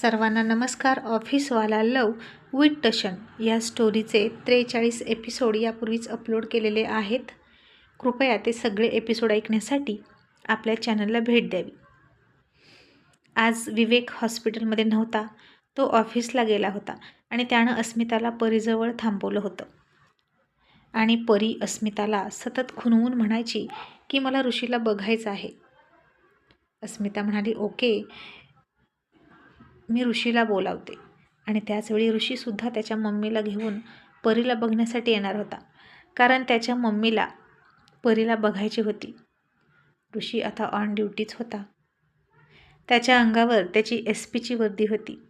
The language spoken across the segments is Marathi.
सर्वांना नमस्कार. ऑफिसवाला लव विथ टशन या स्टोरीचे त्रेचाळीस एपिसोड यापूर्वीच अपलोड केलेले आहेत. कृपया ते सगळे एपिसोड ऐकण्यासाठी आपल्या चॅनलला भेट द्यावी. आज विवेक हॉस्पिटलमध्ये नव्हता तो ऑफिसला गेला होता आणि त्यानं अस्मिताला परीजवळ थांबवलं होतं. आणि परी अस्मिताला सतत खुणवून म्हणायची की मला ऋषीला बघायचं आहे. अस्मिता म्हणाली ओके मी ऋषीला बोलावते. आणि त्याचवेळी ऋषीसुद्धा त्याच्या मम्मीला घेऊन परीला बघण्यासाठी येणार होता. कारण त्याच्या मम्मीला परीला बघायची होती. ऋषी आता ऑन ड्युटीच होता. त्याच्या अंगावर त्याची एस पीची वर्दी होती.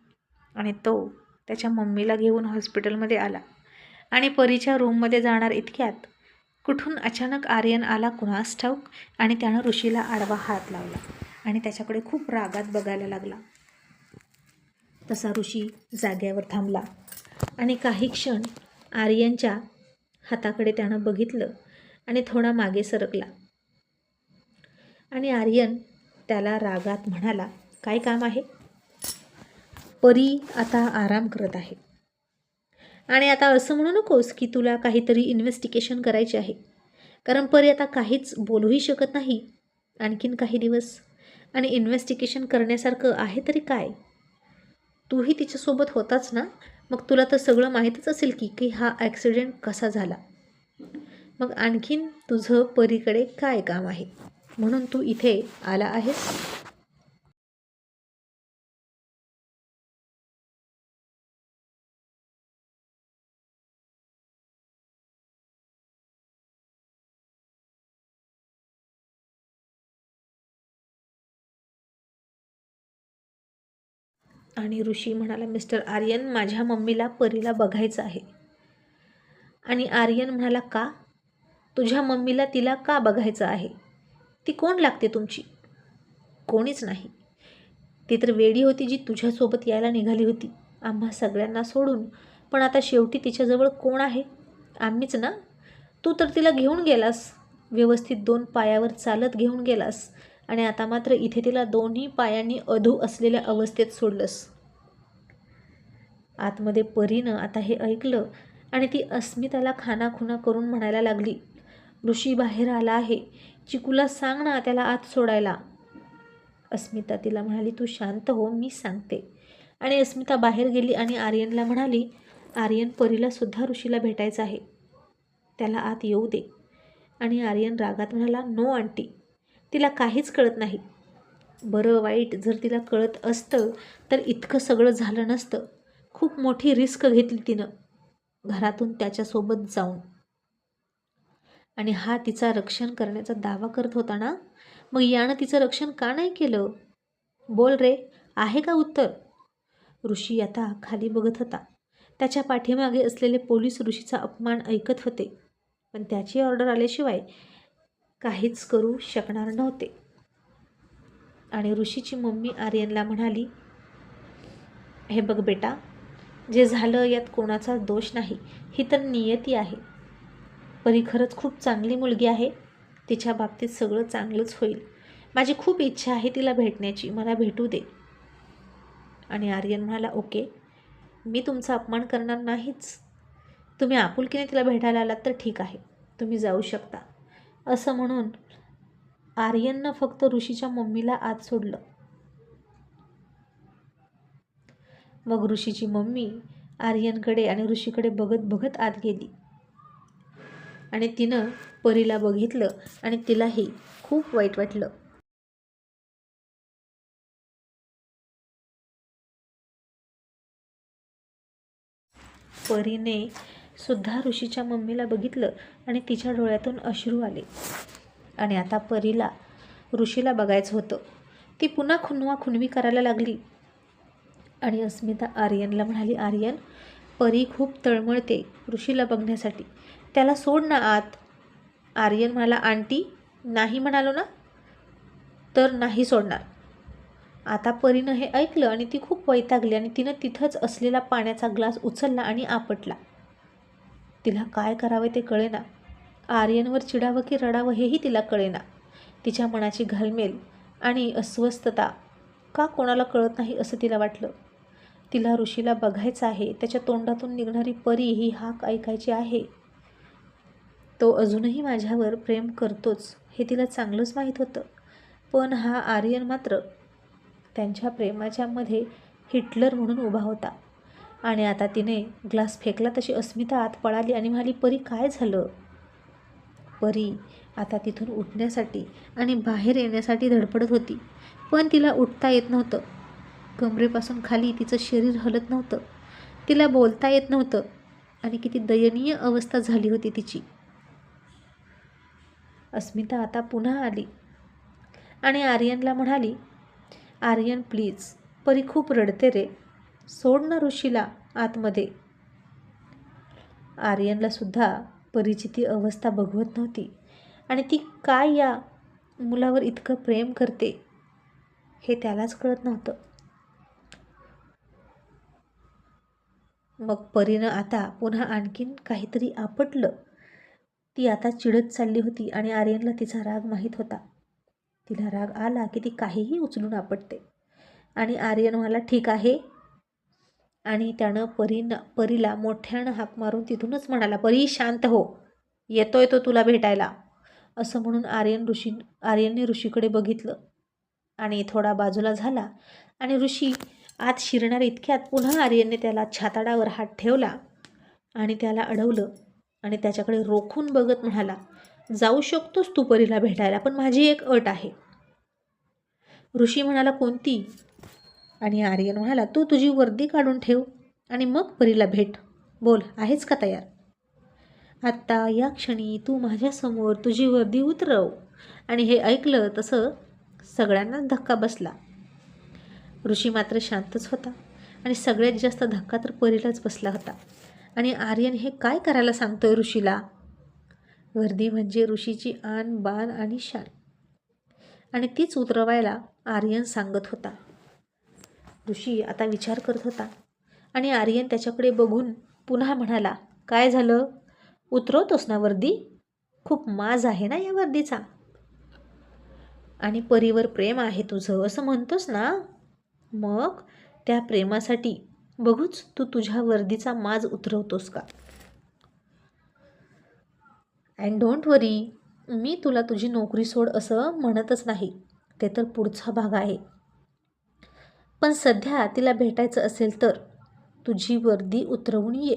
आणि तो त्याच्या मम्मीला घेऊन हॉस्पिटलमध्ये आला. आणि परीच्या रूममध्ये जाणार इतक्यात कुठून अचानक आर्यन आला कुणास ठाऊक? आणि त्यानं ऋषीला आडवा हात लावला. आणि त्याच्याकडे खूप रागात बघायला लागला. तसा ऋषी जाग्यावर थांबला. आणि काही क्षण आर्यनच्या हाताकडे त्यानं बघितलं आणि थोडा मागे सरकला. आणि आर्यन त्याला रागात म्हणाला काय काम आहे? परी आता आराम करत आहे. आणि आता असं म्हणू नकोस की तुला काहीतरी इन्व्हेस्टिगेशन करायचे आहे. कारण परी आता काहीच बोलूही शकत नाही. आणखीन काही दिवस आणि इन्व्हेस्टिगेशन करण्यासारखं आहे तरी काय? तूही तिच्यासोबत होताच ना? मग तुला तर सगळं माहीतच असेल की की हा ॲक्सिडेंट कसा झाला. मग आणखीन तुझं परीकडे काय काम आहे? म्हणून तू इथे आला आहेस? आणि ऋषी म्हणाला मिस्टर आर्यन माझ्या मम्मीला परीला बघायचं आहे. आणि आर्यन म्हणाला का? तुझ्या मम्मीला तिला का बघायचं आहे? ती कोण लागते तुमची? कोणीच नाही. ती तर वेडी होती जी तुझ्यासोबत यायला निघाली होती. आम्हा सगळ्यांना सोडून. पण आता शेवटी तिच्याजवळ कोण आहे? आम्हीच ना? तू तर तिला घेऊन गेलास. व्यवस्थित दोन पायावर चालत घेऊन गेलास. आणि आता मात्र इथे तिला दोन्ही पायांनी अधू असलेल्या अवस्थेत सोडलंस. आतमध्ये परीनं आता हे ऐकलं आणि ती अस्मिताला खानाखुना करून म्हणायला लागली ऋषी बाहेर आला आहे चिकूला सांग ना त्याला आत सोडायला. अस्मिता तिला म्हणाली तू शांत हो मी सांगते. आणि अस्मिता बाहेर गेली आणि आर्यनला म्हणाली आर्यन परीला सुद्धा ऋषीला भेटायचं आहे त्याला आत येऊ दे. आणि आर्यन रागात म्हणाला नो आंटी तिला काहीच कळत नाही. बरं वाईट जर तिला कळत असतं तर इतकं सगळं झालं नसतं. खूप मोठी रिस्क घेतली तिनं. घरातून त्याच्यासोबत जाऊन. आणि हा तिचा रक्षण करण्याचा दावा करत होता ना? मग यानं तिचं रक्षण का नाही केलं? बोल रे आहे का उत्तर? ऋषी आता खाली बघत होता. त्याच्या पाठीमागे असलेले पोलीस ऋषीचा अपमान ऐकत होते. पण त्याची ऑर्डर आल्याशिवाय काहीच करू शकणार नव्हते. आणि ऋषीची मम्मी आर्यनला म्हणाली हे बघ बेटा जे झालं यात कोणाचा दोष नाही ही तर नियती आहे. परी खरंच खूप चांगली मुलगी आहे तिच्या बाबतीत सगळं चांगलंच होईल. माझी खूप इच्छा आहे तिला भेटण्याची मला भेटू दे. आणि आर्यन म्हणाला ओके मी तुमचा अपमान करणार नाहीच. तुम्ही आपुलकीने तिला भेटायला आलात तर ठीक आहे. तुम्ही जाऊ शकता. असं म्हणून आर्यननं फक्त ऋषीच्या मम्मीला आत सोडलं. मग ऋषीची मम्मी आर्यनकडे आणि ऋषीकडे बघत बघत आत गेली. आणि तिनं परीला बघितलं आणि तिलाही खूप वाईट वाटलं. परीने सुद्धा ऋषीच्या मम्मीला बघितलं आणि तिच्या डोळ्यातून अश्रू आले. आणि आता परीला ऋषीला बघायचं होतं. ती पुन्हा खुनवा खुनवी करायला लागली. आणि अस्मिता आर्यनला म्हणाली आर्यन परी खूप तळमळते ऋषीला बघण्यासाठी. त्याला सोड ना आत. आर्यन म्हणाला आंटी नाही म्हणालो ना? तर नाही सोडणार. आता परीनं हे ऐकलं आणि ती खूप वैतागली आणि तिनं तिथंच असलेला पाण्याचा ग्लास उचलला आणि आपटला. तिला काय करावे ते कळेना. आर्यनवर चिडावं की रडावं हेही तिला कळेना. तिच्या मनाची घालमेल आणि अस्वस्थता का कोणाला कळत नाही असं तिला वाटलं. तिला ऋषीला बघायचं आहे त्याच्या तोंडातून निघणारी परी ही हाक ऐकायची आहे. तो अजूनही माझ्यावर प्रेम करतोच हे तिला चांगलंच माहीत होतं. पण हा आर्यन मात्र त्यांच्या प्रेमाच्यामध्ये हिटलर म्हणून उभा होता. आणि आता तिने ग्लास फेकला तशी अस्मिता आत पळाली आणि म्हणाली परी काय झालं? परी आता तिथून उठण्यासाठी आणि बाहेर येण्यासाठी धडपडत होती पण तिला उठता येत नव्हतं. कमरेपासून खाली तिचं शरीर हलत नव्हतं. तिला बोलता येत नव्हतं आणि किती दयनीय अवस्था झाली होती तिची. अस्मिता आता पुन्हा आली आणि आर्यनला म्हणाली आर्यन प्लीज परी खूप रडते रे. सोड ना ऋषीला आतमध्ये. आर्यनला सुद्धा परिचिती अवस्था बघवत नव्हती. आणि ती काय या मुलावर इतकं प्रेम करते हे त्यालाच कळत नव्हतं. मग परीनं आता पुन्हा आणखीन काहीतरी आपटलं. ती आता चिडत चालली होती आणि आर्यनला तिचा राग माहीत होता. तिला राग आला की ती काहीही उचलून आपटते. आणि आर्यन मला ठीक आहे आणि त्यानं परीनं परीला मोठ्यानं हाक मारून तिथूनच म्हणाला परी शांत हो. येतोय तो तुला भेटायला. असं म्हणून आर्यन ऋषी आर्यनने ऋषीकडे बघितलं आणि थोडा बाजूला झाला आणि ऋषी आत शिरणार इतक्यात पुन्हा आर्यनने त्याला छाताडावर हात ठेवला आणि त्याला अडवलं आणि त्याच्याकडे रोखून बघत म्हणाला जाऊ शकतोस तू परीला भेटायला पण माझी एक अट आहे. ऋषी म्हणाला कोणती? आणि आर्यन म्हणाला तू तुझी वर्दी काढून ठेव आणि मग परीला भेट. बोल आहेच का तयार? आत्ता या क्षणी तू माझ्यासमोर तुझी वर्दी उतरव. आणि हे ऐकलं तसं सगळ्यांनाच धक्का बसला. ऋषी मात्र शांतच होता आणि सगळ्यात जास्त धक्का तर परीलाच बसला होता. आणि आर्यन हे काय करायला सांगतोय ऋषीला? वर्दी म्हणजे ऋषीची आण बाण आणि शान. आणि तीच उतरवायला आर्यन सांगत होता. ऋषी आता विचार करत होता. आणि आर्यन त्याच्याकडे बघून पुन्हा म्हणाला काय झालं? उतरवतोस ना वर्दी? खूप माज आहे ना या वर्दीचा. आणि परीवर प्रेम आहे तुझं असं म्हणतोस ना? मग त्या प्रेमासाठी बघूच तू तुझ्या वर्दीचा माज उतरवतोस का? अँड डोंट वरी मी तुला तुझी नोकरी सोड असं म्हणतच नाही. ते तर पुढचा भाग आहे. पण सध्या तिला भेटायचं असेल तर? तुझी वर्दी उतरवून ये.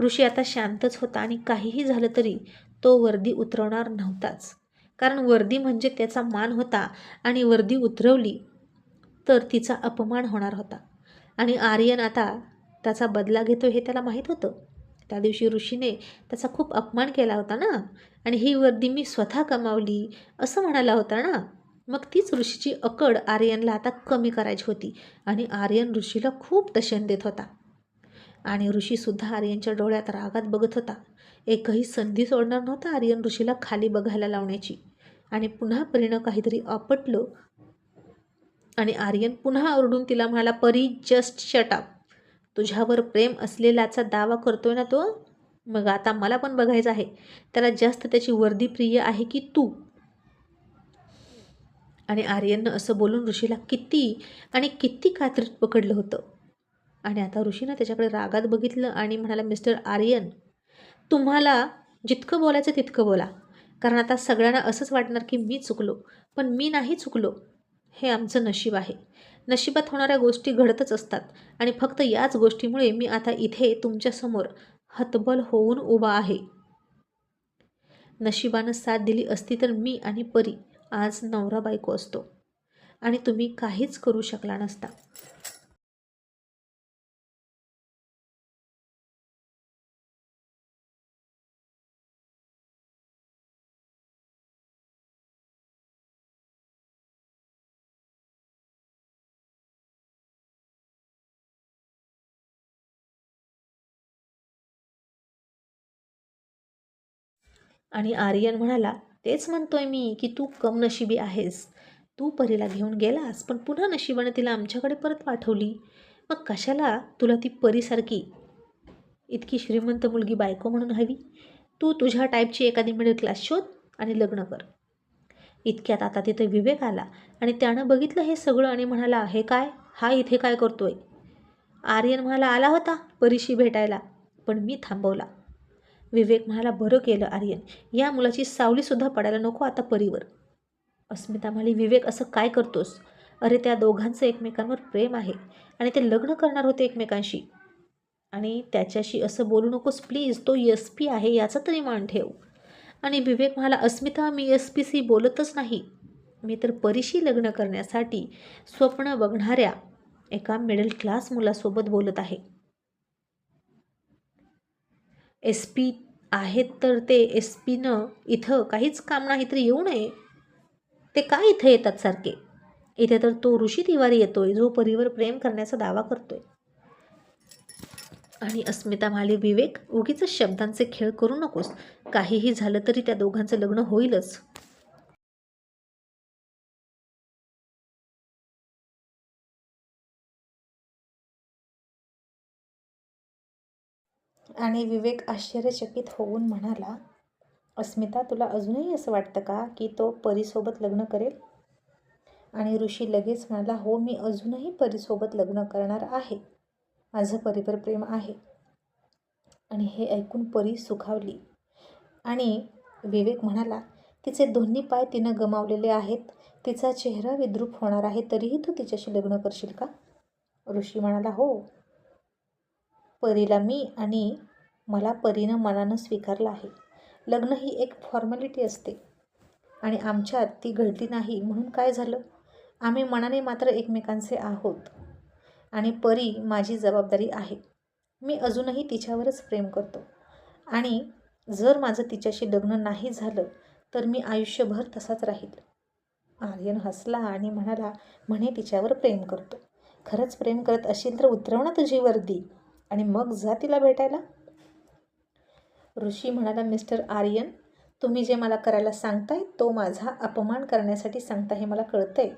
ऋषी आता शांतच होता आणि काहीही झालं तरी तो वर्दी उतरवणार नव्हताच. कारण वर्दी म्हणजे त्याचा मान होता आणि वर्दी उतरवली तर तिचा अपमान होणार होता. आणि आर्यन आता त्याचा बदला घेतो हे त्याला माहीत होतं. त्या दिवशी ऋषीने त्याचा खूप अपमान केला होता ना? आणि ही वर्दी मी स्वतः कमावली असं म्हणाला होता ना? मग तीच ऋषीची अकड आर्यनला आता कमी करायची होती आणि आर्यन ऋषीला खूप दशन देत होता. आणि ऋषीसुद्धा आर्यनच्या डोळ्यात रागात बघत होता. एकही संधी सोडणार नव्हता आर्यन ऋषीला खाली बघायला लावण्याची. आणि पुन्हा परीनं काहीतरी आपटलं आणि आर्यन पुन्हा ओरडून तिला म्हणाला परी जस्ट शट अप तुझ्यावर प्रेम असलेलाचा दावा करतोय ना तो? मग आता मला पण बघायचं आहे. त्याला जास्त त्याची वर्दी प्रिय आहे की तू? आणि आर्यननं असं बोलून ऋषीला किती आणि किती कात्रीत पकडलं होतं. आणि आता ऋषीनं त्याच्याकडे रागात बघितलं आणि म्हणाला मिस्टर आर्यन तुम्हाला जितकं बोलायचं तितकं बोला. कारण आता सगळ्यांना असंच वाटणार की मी चुकलो. पण मी नाही चुकलो हे आमचं नशीब आहे. नशिबात होणाऱ्या गोष्टी घडतच असतात आणि फक्त याच गोष्टीमुळे मी आता इथे तुमच्यासमोर हतबल होऊन उभा आहे. नशिबानं साथ दिली असती तर मी आणि परी आज नवरा बायको असतो. आणि तुम्ही काहीच करू शकला नसता. आणि आर्यन म्हणाला तेच म्हणतोय मी की तू कमनशिबी आहेस. तू परीला घेऊन गेलास पण पुन्हा नशिबाने तिला आमच्याकडे परत पाठवली. मग कशाला तुला ती परीसारखी? इतकी श्रीमंत मुलगी बायको म्हणून हवी. तू तुझ्या टाईपची एखादी मिडल क्लास शोध आणि लग्न कर. इतक्यात आता तिथे विवेक आला आणि त्यानं बघितलं हे सगळं आणि म्हणाला हे काय? हा इथे काय करतोय? आर्यन म्हणाला आला होता परीशी भेटायला पण मी थांबवला. विवेक म्हणाला बरं केलं आर्यन. या मुलाची सावलीसुद्धा पडायला नको आता परीवर. अस्मिता म्हणाली विवेक असं काय करतोस? अरे त्या दोघांचं एकमेकांवर प्रेम आहे आणि ते लग्न करणार होते एकमेकांशी. आणि त्याच्याशी असं बोलू नकोस प्लीज. तो एस पी आहे याचा तरी मान ठेव. आणि विवेक म्हणाला अस्मिता मी एस पीशी बोलतच नाही. मी तर परीशी लग्न करण्यासाठी स्वप्न बघणाऱ्या एका मिडल क्लास मुलासोबत बोलत आहे. एस पी आहेत तर ते एस पीनं इथं काहीच काम नाही तर येऊ नये. ते काय इथं येतात सारखे? इथे तर तो ऋषी तिवारी येतोय जो परीवर प्रेम करण्याचा दावा करतोय. आणि अस्मिता म्हणाली विवेक उगीच शब्दांचे खेळ करू नकोस. काहीही झालं तरी त्या दोघांचं लग्न होईलच. आणि विवेक आश्चर्यचकित होऊन म्हणाला अस्मिता तुला अजूनही असं वाटतं का की तो परीसोबत लग्न करेल? आणि ऋषी लगेच म्हणाला हो मी अजूनही परीसोबत लग्न करणार आहे. माझं परीवर प्रेम आहे. आणि हे ऐकून परी सुखावली. आणि विवेक म्हणाला तिचे दोन्ही पाय तिनं गमावलेले आहेत. तिचा चेहरा विद्रूप होणार आहे तरीही तू तिच्याशी लग्न करशील का? ऋषी म्हणाला हो. परीला मी आणि मला परीनं मनानं स्वीकारलं आहे. लग्न ही एक फॉर्मॅलिटी असते. आणि आमच्यात ती घडली नाही म्हणून काय झालं? आम्ही मनाने मात्र एकमेकांचे आहोत. आणि परी माझी जबाबदारी आहे. मी अजूनही तिच्यावरच प्रेम करतो. आणि जर माझं तिच्याशी लग्न नाही झालं तर मी आयुष्यभर तसाच राहील. आर्यन हसला आणि म्हणाला म्हणे तिच्यावर प्रेम करतो. खरंच प्रेम करत असेल तर उतरव ना तुझी वर्दी. आणि मग जा तिला भेटायला. ऋषी म्हणाला मिस्टर आर्यन तुम्ही जे मला करायला सांगताय तो माझा अपमान करण्यासाठी सांगता हे मला कळतंय.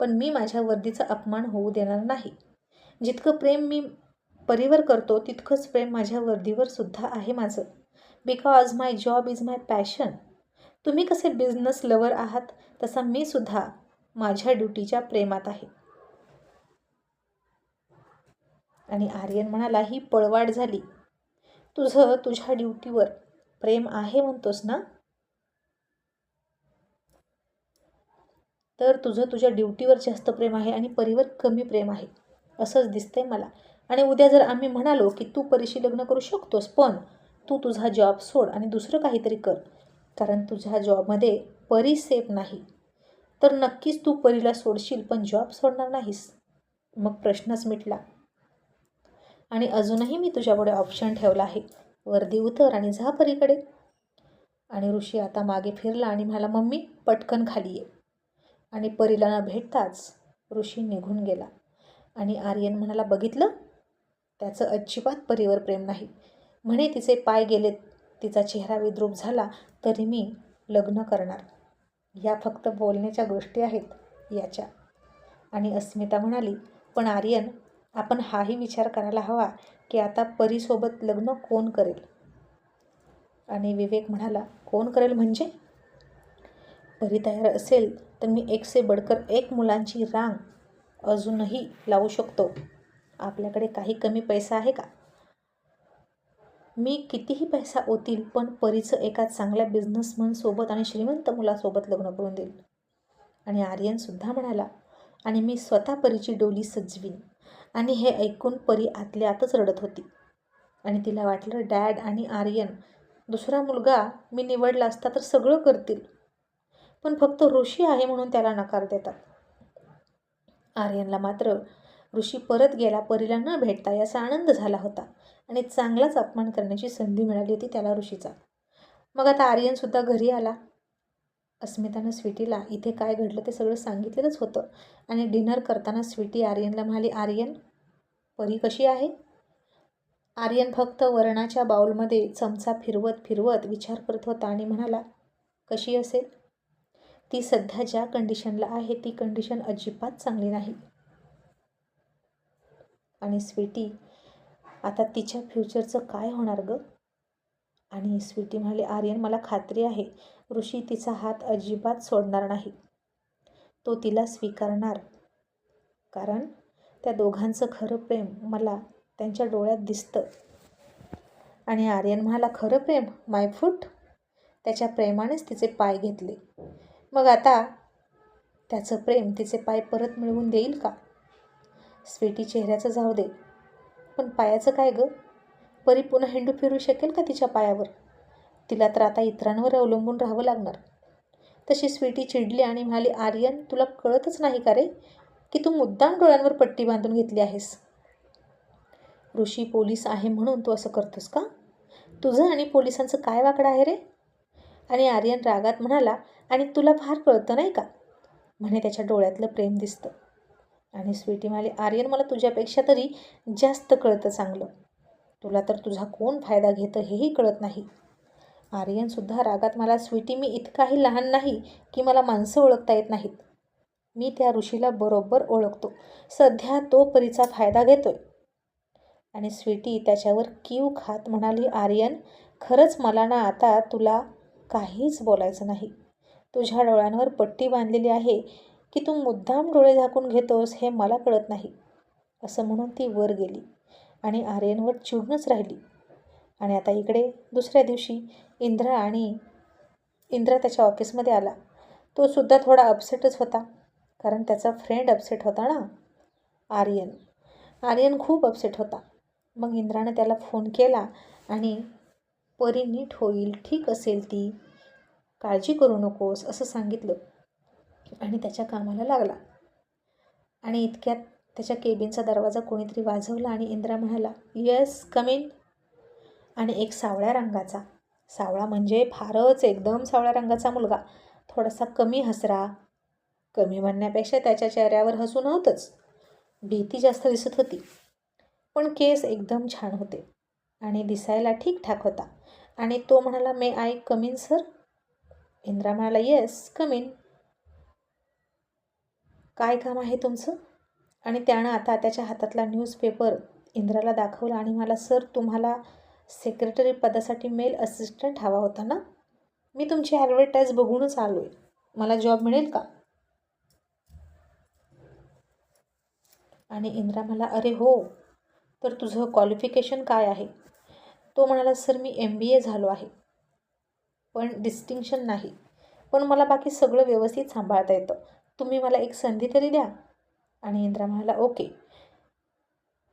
पण मी माझ्या वर्दीचा अपमान होऊ देणार नाही. जितकं प्रेम मी परीवर करतो तितकंच प्रेम माझ्या वर्दीवर सुद्धा आहे माझं. Because my job is my passion तुम्ही कसे बिझनेस लवर आहात तसा मी सुद्धा माझ्या ड्युटीच्या प्रेमात आहे. आणि आर्यन म्हणाला ही पळवाट झाली. तुझं तुझ्या ड्युटीवर प्रेम आहे म्हणतोस ना? तर तुझं तुझ्या ड्युटीवर जास्त प्रेम आहे आणि परीवर कमी प्रेम आहे असंच दिसतंय मला. आणि उद्या जर आम्ही म्हणालो की तू परीशी लग्न करू शकतोस पण तू तुझा जॉब सोड आणि दुसरं काहीतरी कर कारण तुझ्या जॉबमध्ये परी सेफ नाही. तर नक्कीच तू परीला सोडशील पण जॉब सोडणार नाहीस. मग प्रश्नच मिटला. आणि अजूनही मी तुझ्यापुढे ऑप्शन ठेवला आहे. वर्दी उतर आणि जा परीकडे आणि ऋषी आता मागे फिरला आणि म्हणाला मम्मी पटकन खाली ये. आणि परीला न भेटताच ऋषी निघून गेला. आणि आर्यन म्हणाला बघितलं? त्याचं अजिबात परीवर प्रेम नाही. म्हणे तिचे पाय गेलेत तिचा चेहरा विद्रूप झाला तरी मी लग्न करणार. या फक्त बोलण्याच्या गोष्टी आहेत याच्या. आणि अस्मिता म्हणाली पण आर्यन आपण हाही विचार करायला हवा की आता परीसोबत लग्न कोण करेल? आणि विवेक म्हणाला कोण करेल म्हणजे? परी तयार असेल तर मी एकसे बडकर एक मुलांची रांग अजूनही लावू शकतो. आपल्याकडे काही कमी पैसा आहे का? मी कितीही पैसा ओतील पण परीचं एका चांगल्या बिझनेसमनसोबत आणि श्रीमंत मुलासोबत लग्न करून देईल. आणि आर्यनसुद्धा म्हणाला आणि मी स्वतः परीची डोली सजवीन. आणि हे ऐकून परी आतल्या आतच रडत होती. आणि तिला वाटलं डॅड आणि आर्यन दुसरा मुलगा मी निवडला असता तर सगळं करतील पण फक्त ऋषी आहे म्हणून त्याला नकार देतात. आर्यनला मात्र ऋषी परत गेला परीला न भेटता याचा आनंद झाला होता आणि चांगलाच अपमान करण्याची संधी मिळाली होती त्याला ऋषीचा. मग आता आर्यनसुद्धा घरी आला. अस्मितानं स्वीटीला इथे काय घडलं ते सगळं सांगितलेलंच होतं आणि डिनर करताना स्वीटी आर्यनला म्हणाली आर्यन परी कशी आहे? आर्यन फक्त वरणाच्या बाऊलमध्ये चमचा फिरवत फिरवत विचार करत होता आणि म्हणाला कशी असेल? ती सध्या ज्या कंडिशनला आहे ती कंडिशन अजिबात चांगली नाही. आणि स्वीटी आता तिच्या फ्युचरचं काय होणार गं? आणि स्वीटी म्हणाली आर्यन मला खात्री आहे ऋषी तिचा हात अजिबात सोडणार नाही. तो तिला स्वीकारणार. कारण त्या दोघांचं खरं प्रेम मला त्यांच्या डोळ्यात दिसतं. आणि आर्यन म्हणाला खरं प्रेम? मायफूट त्याच्या प्रेमानेच तिचे पाय घेतले. मग आता त्याचं प्रेम तिचे पाय परत मिळवून देईल का? स्वीटी चेहऱ्याचं जाऊ दे. पण पायाचं काय गं? परी पुन्हा हिंडू फिरू शकेल का तिच्या पायावर? तिला तर आता इतरांवर अवलंबून राहावं लागणार. तशी स्वीटी चिडली आणि म्हणाली आर्यन तुला कळतच नाही का रे? की तू मुद्दाम डोळ्यांवर पट्टी बांधून घेतली आहेस? ऋषी पोलीस आहे म्हणून तू असं करतोस का? तुझं आणि पोलिसांचं काय वाकडं आहे रे? आणि आर्यन रागात म्हणाला आणि तुला फार कळतं नाही का? म्हणे त्याच्या डोळ्यातलं प्रेम दिसतं. आणि स्वीटी म्हणाली आर्यन मला तुझ्यापेक्षा तरी जास्त कळतं चांगलं. तुला तर तुझा कोण फायदा घेतं हेही कळत नाही. आर्यनसुद्धा रागात मला स्वीटी मी इतकाही लहान नाही की मला माणसं ओळखता येत नाहीत. मी त्या ऋषीला बरोबर ओळखतो. सध्या तो परीचा फायदा घेतोय. आणि स्वीटी त्याच्यावर कीव खात म्हणाली आर्यन खरंच मला ना आता तुला काहीच बोलायचं नाही. तुझ्या डोळ्यांवर पट्टी बांधलेली आहे की तू मुद्दाम डोळे झाकून घेतोस हे मला कळत नाही. असं म्हणून ती वर गेली आणि आर्यनवर चिडूनच राहिली. आणि आता इकडे दुसऱ्या दिवशी इंद्रा आणि इंद्रा त्याच्या ऑफिसमध्ये आला. तो सुद्धा थोडा अपसेटच होता. कारण त्याचा फ्रेंड अपसेट होता ना? आर्यन. आर्यन खूप अपसेट होता. मग इंद्रानं त्याला फोन केला आणि परी नीट होईल ठीक असेल ती. काळजी करू नकोस असं सांगितलं. आणि त्याच्या कामाला लागला. आणि इतक्यात त्याच्या केबिनचा दरवाजा कोणीतरी वाजवला आणि इंद्रा म्हणाला येस कमिन आणि एक सावळ्या रंगाचा. सावळा म्हणजे फारच एकदम सावळ्या रंगाचा मुलगा. थोडासा कमी हसरा कमी म्हणण्यापेक्षा त्याच्या चेहऱ्यावर हसू नव्हतंच. भीती जास्त दिसत होती. पण केस एकदम छान होते. आणि दिसायला ठीकठाक होता. आणि तो म्हणाला may I come in sir Indra म्हणाला येस कमीन काय काम आहे तुमचं? आणि त्यानं आता त्याच्या हातातला न्यूजपेपर इंद्राला दाखवला आणि मला सर तुम्हाला सेक्रेटरी पदासाठी मेल असिस्टंट हवा होता ना? मी तुमची ॲडव्हर्टाईज बघूनच आलो आहे मला जॉब मिळेल का? आणि इंद्रा मला अरे हो तर तुझं क्वालिफिकेशन काय आहे? तो म्हणाला सर मी एम बी ए झालो आहे पण डिस्टिंक्शन नाही. पण मला बाकी सगळं व्यवस्थित सांभाळता येतं. तुम्ही मला एक संधी तरी द्या. आणि इंद्रा म्हणाला ओके.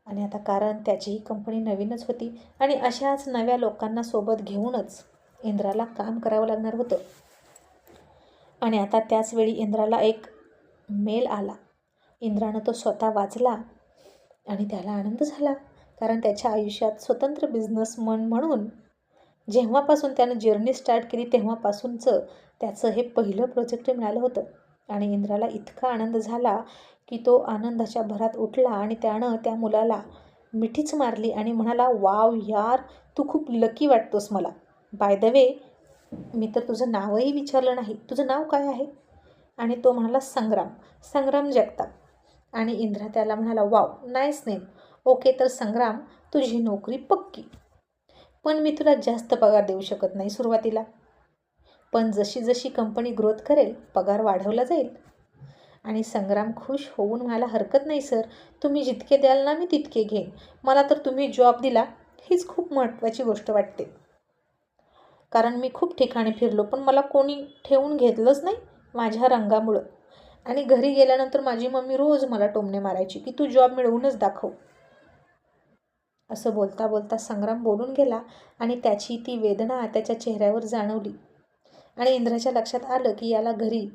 आणि आता कारण त्याचीही कंपनी नवीनच होती आणि अशाच नव्या लोकांना सोबत घेऊनच इंद्राला काम करावं लागणार होतं. आणि आता त्याचवेळी इंद्राला एक मेल आला. इंद्रानं तो स्वतः वाचला आणि त्याला आनंद झाला कारण त्याच्या आयुष्यात स्वतंत्र बिझनेसमन म्हणून जेव्हापासून त्यानं जर्नी स्टार्ट केली तेव्हापासूनचं त्याचं हे पहिलं प्रोजेक्ट मिळालं होतं. आणि इंद्राला इतका आनंद झाला की तो आनंदाच्या भरात उठला आणि त्यानं त्या मुलाला मिठीच मारली आणि म्हणाला वाव यार तू खूप लकी वाटतोस मला. बाय द वे मी तर तुझं नावही विचारलं नाही. तुझं नाव काय आहे? आणि तो म्हणाला संग्राम. संग्राम जगताप. आणि इंद्रा त्याला म्हणाला वाव नाईस नेम. ओके तर संग्राम तुझी नोकरी पक्की. पण मी तुला जास्त पगार देऊ शकत नाही सुरुवातीला. पण जशी जशी कंपनी ग्रोथ करेल पगार वाढवला जाईल. आणि संग्राम खुश होऊन मला हरकत नाही सर. तुम्ही जितके द्याल ना मी तितके घेईन. मला तर तुम्ही जॉब दिला हीच खूप महत्त्वाची गोष्ट वाटते. कारण मी खूप ठिकाणी फिरलो पण मला कोणी ठेवून घेतलंच नाही माझ्या रंगामुळं. आणि घरी गेल्यानंतर माझी मम्मी रोज मला टोमणे मारायची की तू जॉब मिळवूनच दाखव. असं बोलता बोलता संग्राम बोलून गेला आणि त्याची ती वेदना त्याच्या चेहऱ्यावर जाणवली. आणि इंद्राच्या लक्षात आलं की याला घरी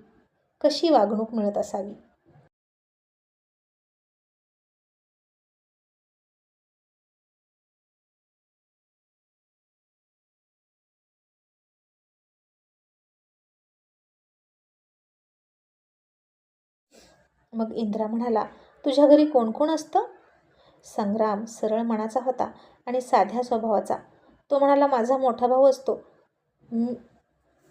कशी वागणूक मिळत असावी? मग इंद्रा म्हणाला तुझ्या घरी कोण कोण असतं? संग्राम सरळ मनाचा होता आणि साध्या स्वभावाचा. तो म्हणाला माझा मोठा भाऊ असतो.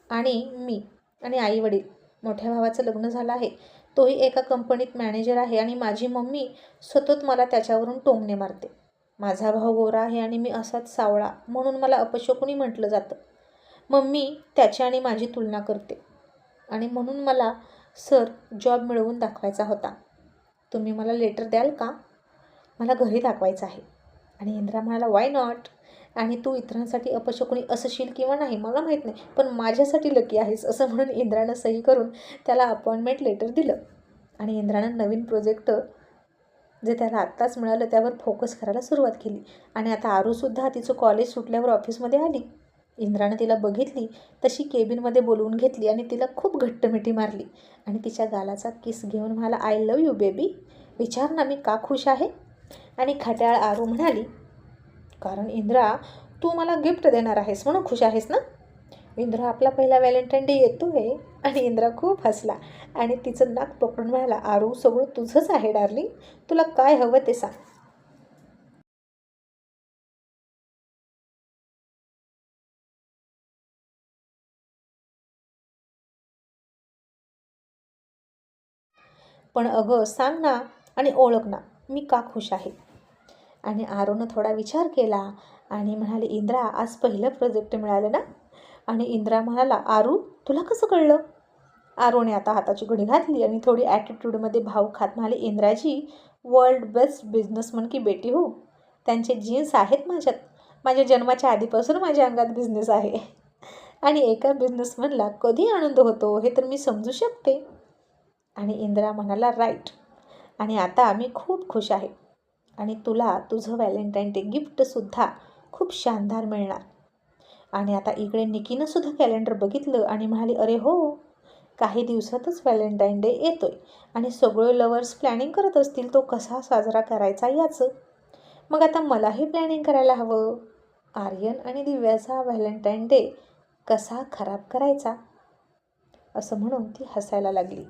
आणि मी आणि आई वडील मोठ्या भावाचं लग्न झालं आहे. तोही एका कंपनीत मॅनेजर आहे आणि माझी मम्मी सतत मला त्याच्यावरून टोमणे मारते. माझा भाऊ गोरा आहे आणि मी असाच सावळा म्हणून मला अपशकुनी म्हटलं जातं. मम्मी त्याची आणि माझी तुलना करते आणि म्हणून मला सर जॉब मिळवून दाखवायचा होता. तुम्ही मला लेटर द्याल का? मला घरी दाखवायचं आहे. आणि इंद्रा म्हणाला वाय नॉट आणि तू इतरांसाठी अपशकुनी असशील किंवा नाही मला माहीत नाही पण माझ्यासाठी लकी आहेस असं म्हणून इंद्रानं सही करून त्याला अपॉइंटमेंट लेटर दिलं. आणि इंद्रानं नवीन प्रोजेक्ट जे त्याला आत्ताच मिळालं त्यावर फोकस करायला सुरुवात केली. आणि आता आरूसुद्धा तिचं कॉलेज सुटल्यावर ऑफिसमध्ये आली. इंद्रानं तिला बघितली तशी केबिनमध्ये बोलवून घेतली आणि तिला खूप घट्ट मिठी मारली. आणि तिच्या गालाचा किस घेऊन म्हणाला आय लव यू बेबी विचार ना मी का खुश आहे? आणि खट्याळ आरू म्हणाली कारण इंद्रा तू मला गिफ्ट देणार आहेस म्हणून खुश आहेस ना? इंद्रा आपला पहिला व्हॅलेंटाईन डे येतो आहे आणि इंद्रा खूप हसला आणि तिचं नाक पकडून म्हणाला आरू सगळं तुझंच आहे डार्लिंग. तुला काय हवं ते सांग. पण अगं सांग ना आणि ओळख ना मी का खुश आहे? आणि आरोनं थोडा विचार केला आणि म्हणाले इंद्रा आज पहिलं प्रोजेक्ट मिळालं ना? आणि इंद्रा म्हणाला आरू तुला कसं कळलं? आरोने आता हाताची घडी घातली आणि थोडी ॲटिट्यूडमध्ये भाव खात म्हणाले इंद्राजी वर्ल्ड बेस्ट बिझनेसमन की बेटी हो. त्यांचे जीन्स आहेत माझ्यात. माझ्या जन्माच्या आधीपासून माझ्या अंगात बिझनेस आहे. आणि एका बिझनेसमनला कधी आनंद होतो हे तर मी समजू शकते. आणि इंद्रा म्हणाला राईट. आणि आता मी खूप खुश आहे. आणि तुला तुझं व्हॅलेंटाईन डे गिफ्टसुद्धा खूप शानदार मिळणार. आणि आता इकडे निकीनं सुद्धा कॅलेंडर बघितलं आणि म्हणाली अरे हो काही दिवसातच व्हॅलेंटाईन डे येतोय आणि सगळे लवर्स प्लॅनिंग करत असतील तो कसा साजरा करायचा याचं. मग आता मलाही प्लॅनिंग करायला हवं. आर्यन आणि दिव्याचा व्हॅलेंटाईन डे कसा खराब करायचा? असं म्हणून ती हसायला लागली.